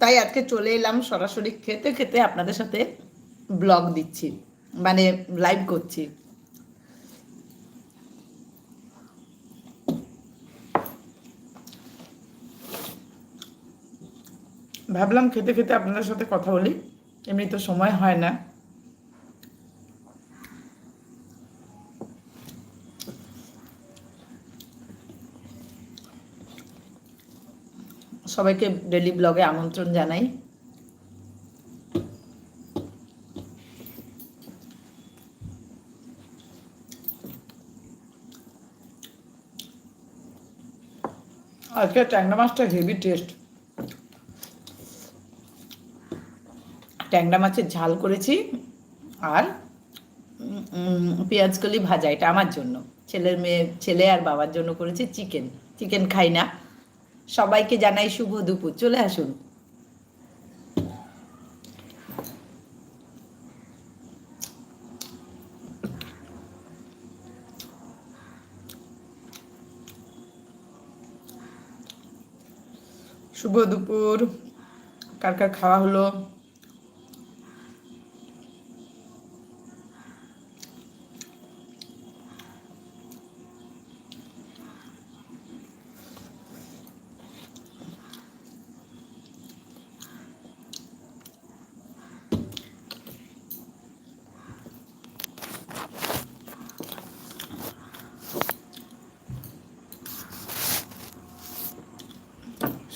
তাই আজকে চলে এলাম সরাসরি খেতে খেতে আপনাদের সাথে ব্লগ দিচ্ছি মানে লাইভ করছি। ভাবলাম খেতে খেতে আপনাদের সাথে কথা বলি এমনি তো সময় হয় না। সবাইকে ডেলি ব্লগে আমন্ত্রণ জানাই। আজকে ট্যাংরা মাছটা হেভি টেস্ট। ট্যাংরা মাছের ঝাল করেছি আর পেঁয়াজকলি ভাজা, এটা আমার জন্য। ছেলের মেয়ে, ছেলে আর বাবার জন্য করেছি চিকেন। চিকেন খাই না। সবাইকে জানাই শুভ দুপুর। চলে আসুন। শুভ দুপুর। কার কার খাওয়া হলো?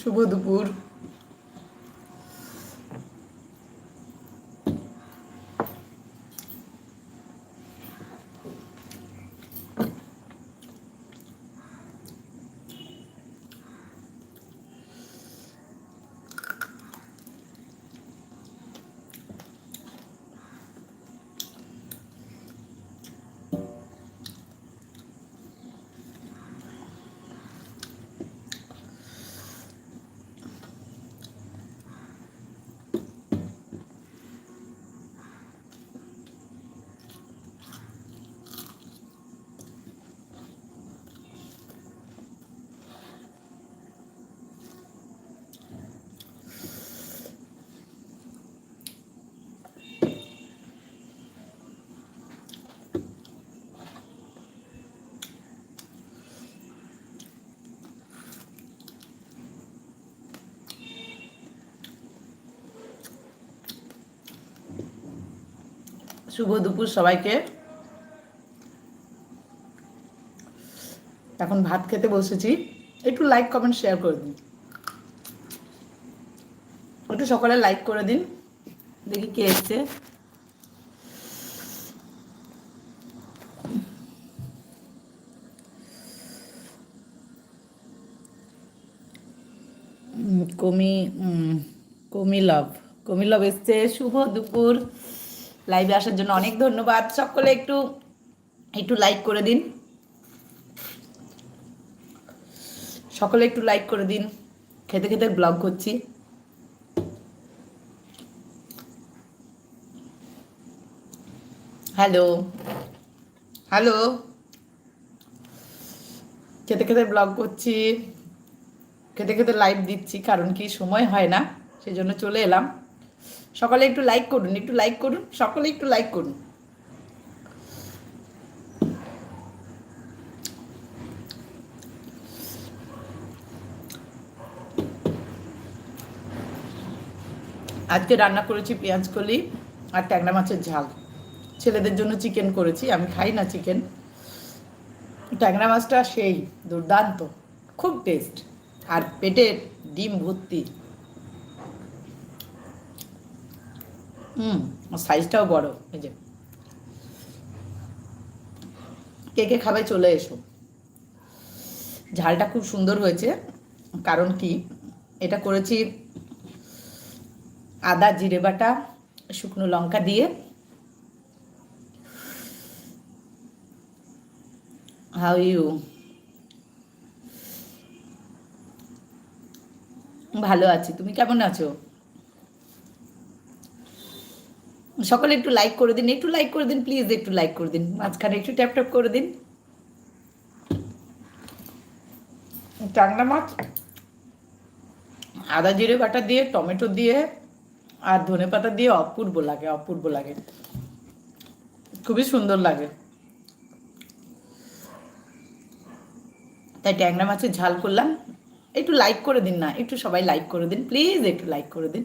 শুভ দুপুর শুভ দুপুর সবাইকে। এখন ভাত খেতে বসেছি। একটু লাইক কমেন্ট শেয়ার করে দিন। একটু সকালে লাইক করে দিন। দেখি কে এসছে। কমি কমিলভ কমিলভ এসছে। শুভ দুপুর। লাইভে আসার জন্য অনেক ধন্যবাদ। সকলে একটু একটু লাইক করে দিন। সকলে একটু লাইক করে দিন। খেতে খেতে ব্লগ করছি। হ্যালো হ্যালো খেতে খেতে ব্লগ করছি। খেতে খেতে লাইভ দিচ্ছি, কারণ কি সময় হয় না সেই জন্য চলে এলাম। সকালে একটু লাইক করুন, একটু লাইক করুন, সকলে একটু লাইক করুন। আজকে রান্না করেছি পেঁয়াজ কলি আর ট্যাংরা মাছের ঝাল। ছেলেদের জন্য চিকেন করেছি, আমি খাই না চিকেন ট্যাংরা মাছটা সেই দুর্দান্ত, খুব টেস্ট আর পেটের ডিম ভর্তি। হুম সাইজটাও বড়, এই যে। কে কে খাবে চলে এসো। ঝালটা খুব সুন্দর হয়েছে, কারণ কি? এটা করেছি আদা, জিরে বাটা, শুকনো লঙ্কা দিয়ে। হাউ ইউ ভালো আছি, তুমি কেমন আছো? সকলে একটু লাইক করে দিন একটু লাইক করে দিন প্লিজ একটু লাইক করে দিন। মাঝখানে একটু ট্যাপ ট্যাপ করে দিন। টাংলা মাছ? আদা জিরে বাটা দিয়ে টমেটো দিয়ে আর ধনে পাতা দিয়ে অপূর্ব লাগে অপূর্ব লাগে। খুবই সুন্দর লাগে। তাই ট্যাংরা মাছের ঝাল করলাম। একটু লাইক করে দিন না একটু সবাই লাইক করে দিন। প্লিজ একটু লাইক করে দিন।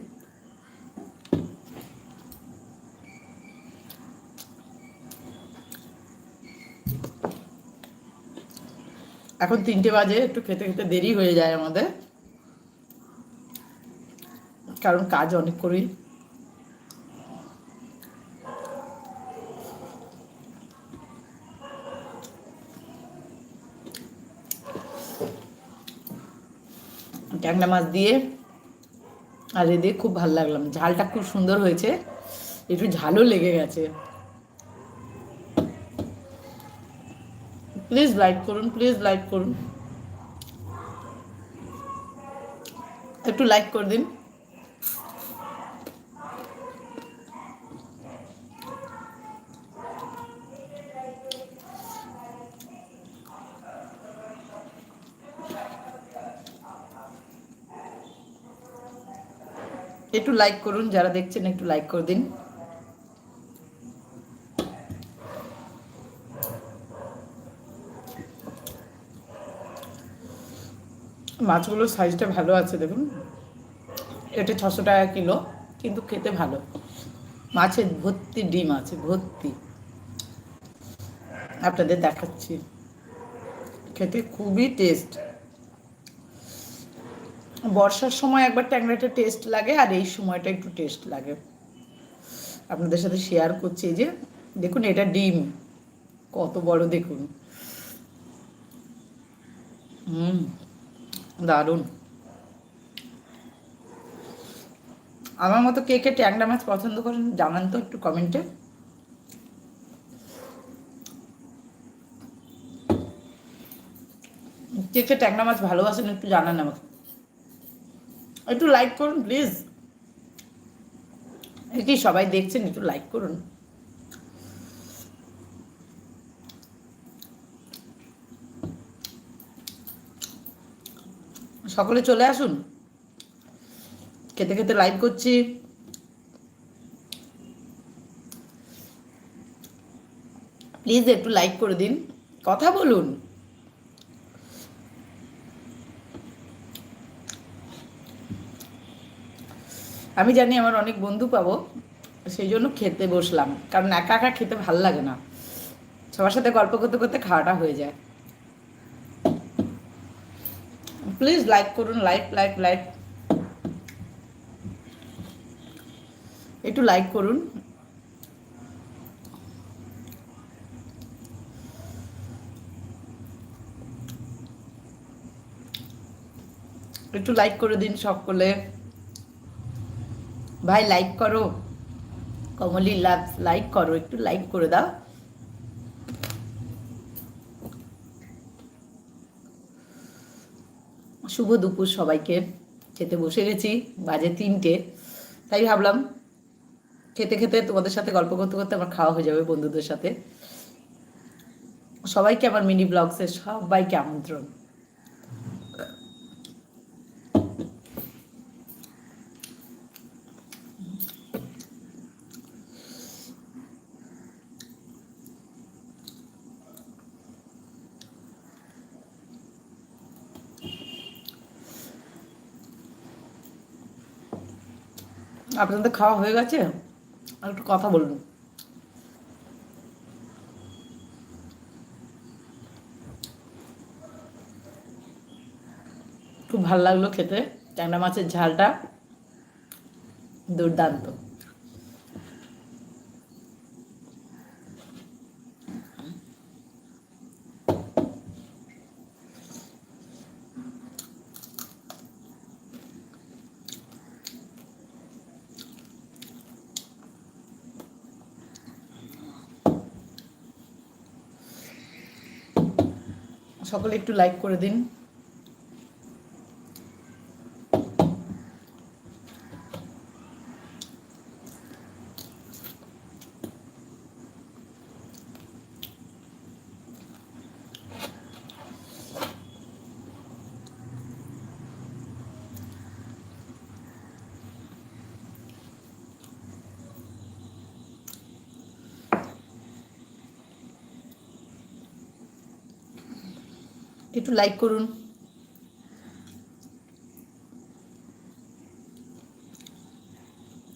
এখন তিনটে বাজে, একটু খেতে খেতে দেরি হয়ে যায় আমাদের। কারণ কাজ অনেক করি। ট্যাংরা মাছ দিয়ে আর এ দিয়ে খুব ভালো লাগলাম ঝালটা খুব সুন্দর হয়েছে। একটু ঝালও লেগে গেছে। প্লিজ লাইক করুন প্লিজ লাইক করুন একটু লাইক করে দিন। একটু লাইক করুন, যারা দেখছেন একটু লাইক করে দিন। মাছগুলোর সাইজটা ভালো আছে, দেখুন। এটা ছশো টাকা কিলো, কিন্তু খেতে ভালো। মাছের ভর্তি ডিম আছে, ভর্তি। আপনাদের দেখাচ্ছি। খেতে খুবই টেস্ট বর্ষার সময় একবার ট্যাংরাটা টেস্ট লাগে, আর এই সময়টা একটু টেস্ট লাগে। আপনাদের সাথে শেয়ার করছি যে, দেখুন এটা ডিম। কত বড় দেখুন। হুম। দারুণ। আমার মতো কে কে ট্যাংরা মাছ পছন্দ করেন জানান তো একটু কমেন্টে। কে কে ট্যাংরা মাছ ভালোবাসেন একটু জানান আমাকে। একটু লাইক করুন প্লিজ কি সবাই দেখছেন, একটু লাইক করুন। সকলে চলে আসুন। খেতে খেতে লাইভ করছি। প্লিজ একটু লাইক করে দিন। কথা বলুন। আমি জানি আমার অনেক বন্ধু পাবো, সেই জন্য খেতে বসলাম। কারণ একা একা খেতে ভালো লাগে না। সবার সাথে গল্প করতে করতে খাওয়াটা হয়ে যায়। প্লিজ লাইক করুন লাইক লাইক লাইক একটু লাইক করুন একটু লাইক করে দিন সকলে। ভাই লাইক করো। কমলি লাভ লাইক করো। একটু লাইক করে দাও। শুভ দুপুর সবাইকে। খেতে বসে গেছি, বাজে তিনটে। তাই ভাবলাম, খেতে খেতে তোমাদের সাথে গল্প করতে করতে আমার খাওয়া হয়ে যাবে বন্ধুদের সাথে। সবাইকে আমার মিনি ব্লগসে সবাইকে আমন্ত্রণ। আপনাদের খাওয়া হয়ে গেছে? আর একটু কথা বলুন। খুব ভালো লাগল খেতে। ট্যাংরা মাছের ঝালটা দুর্দান্ত। সকলে একটু লাইক করে দিন। একটু লাইক করুন।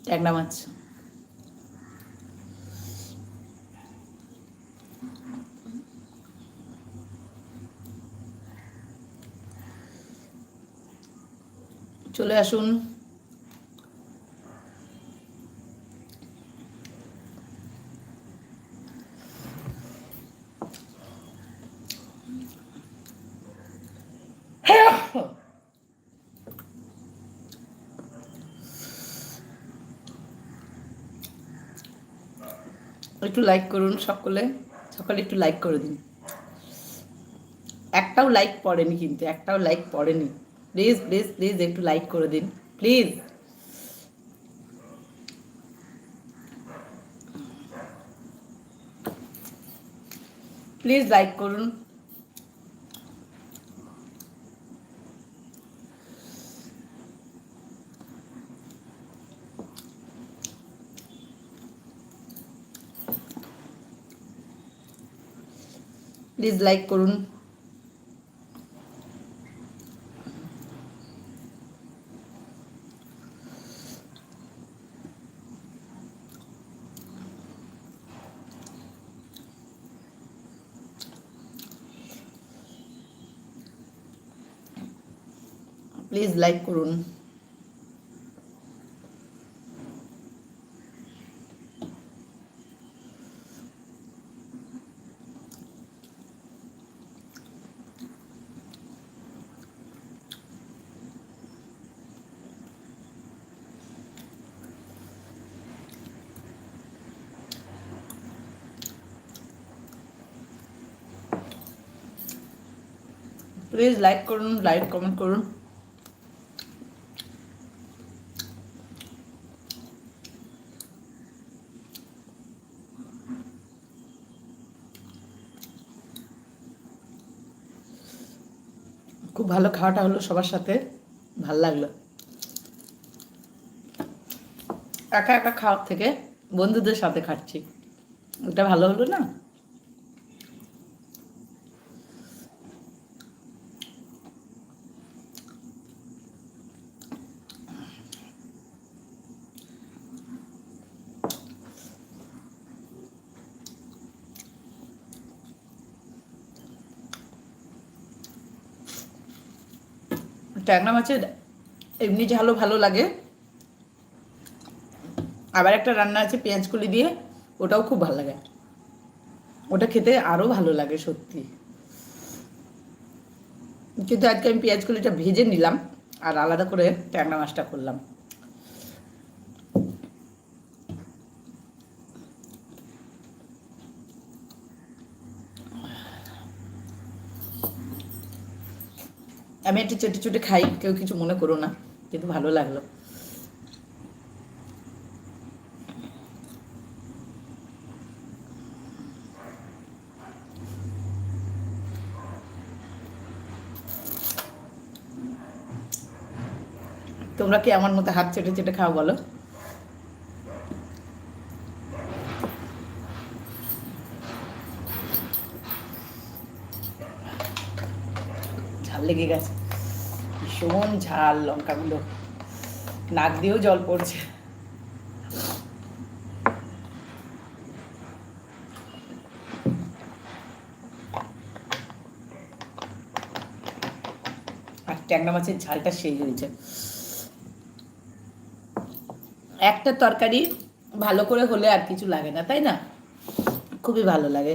ট্যাংরা মাছ চলে আসুন। একটু লাইক করুন সকলে। সকলে একটু লাইক করে দিন। একটাও লাইক পড়েনি কিন্তু, একটাও লাইক পড়েনি। প্লিজ প্লিজ প্লিজ একটু লাইক করে দিন। প্লিজ প্লিজ লাইক করুন। প্লিজ লাইক করুন প্লিজ লাইক করুন প্লিজ লাইক করুন লাইক কমেন্ট করুন। খুব ভালো খাওয়াটা হলো সবার সাথে, ভালো লাগল। একা একা খাওয়ার থেকে বন্ধুদের সাথে খাচ্ছি। ওটা ভালো হলো না? ট্যাংরা মাছের এমনি ঝালও ভালো লাগে। আবার একটা রান্না আছে পেঁয়াজ কলি দিয়ে, ওটাও খুব ভালো লাগে। ওটা খেতে আরও ভালো লাগে সত্যি। কিন্তু আজকে আমি পেঁয়াজ কলিটা ভেজে নিলাম আর আলাদা করে ট্যাংরা মাছটা করলাম। আমি একটু চেটে চুটে খাই, কেউ কিছু মনে করো না, কিন্তু ভালো লাগল। তোমরা কি আমার মতো হাত চেটে চেটে খাও বলো? লেগে গেছে। ভীষণ ঝাল লঙ্কাগুলো। নাক দিয়েও জল পড়ছে। আর ট্যাংরা মাছের ঝালটা সেই হয়েছে একটা তরকারি ভালো করে হলে আর কিছু লাগে না, তাই না? খুবই ভালো লাগে।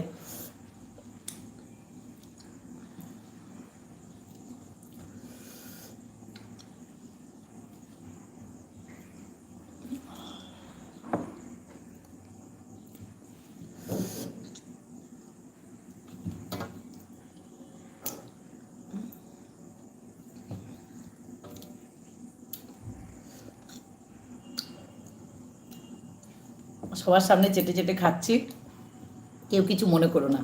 সবার সামনে চেটে চেটে খাচ্ছি। কেউ কিছু মনে করো না।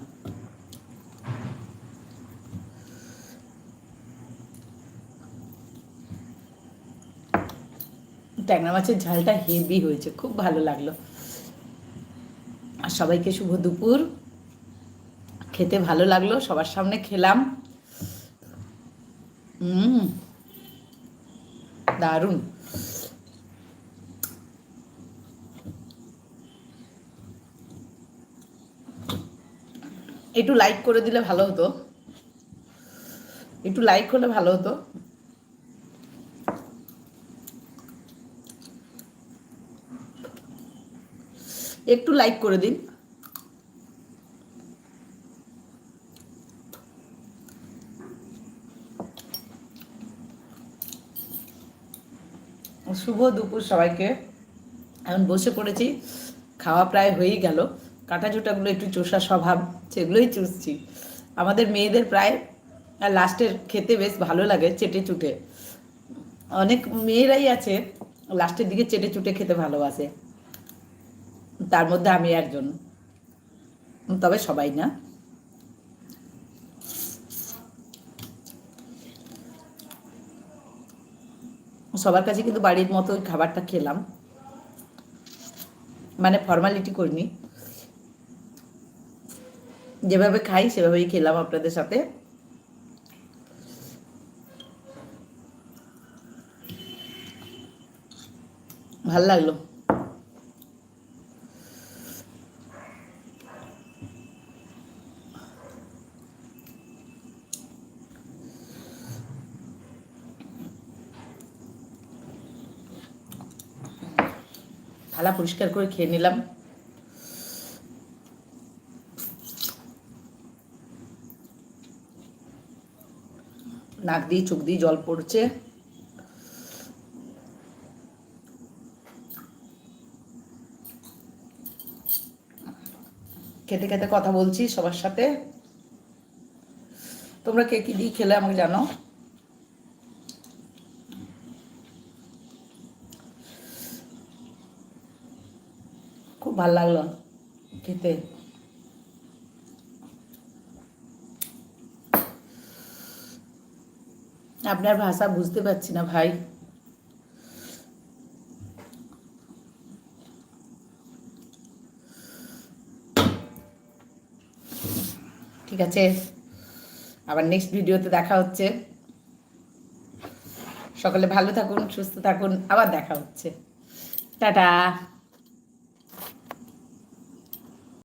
ট্যাংরা মাছের ঝালটা হেভি হয়েছে, খুব ভালো লাগল। আর সবাইকে শুভ দুপুর। খেতে ভালো লাগল, সবার সামনে খেলাম। হুম দারুণ। একটু লাইক করে দিলে ভালো হতো। একটু লাইক করলে ভালো হতো। একটু লাইক করে দিন। শুভ দুপুর সবাইকে। এখন বসে পড়েছি। খাওয়া প্রায় হয়েই গেল। কাটা জোটাগুলো একটু চোষা স্বভাব। সেগুলোই চুষছি। আমাদের মেয়েদের প্রায় লাস্টের খেতে বেশ ভালো লাগে চেটে চুটে। অনেক মেয়েরাই আছে, লাস্টের দিকে চেটে চুটে খেতে ভালোবাসে। তার মধ্যে আমি একজন। তবে সবাই না। সবার কাছে কিন্তু বাড়ির মতো খাবারটা খেলাম। মানে ফর্মালিটি করিনি। যেভাবে খাই সেভাবেই খেলাম আপনাদের সাথে। ভালো লাগল? থালা পরিষ্কার করে খেয়ে নিলাম। নাক দিয়ে, চোখ দিয়ে জল পড়ছে। খেতে খেতে কথা বলছি সবার সাথে। তোমরা কে কি দিয়ে খেলে আমাকে জানো? খুব ভালো লাগল খেতে। আপনার ভাষা বুঝতে পারছি না ভাই। ঠিক আছে। আবার নেক্সট ভিডিওতে দেখা হচ্ছে। সকলে ভালো থাকুন, সুস্থ থাকুন, আবার দেখা হচ্ছে। টাটা।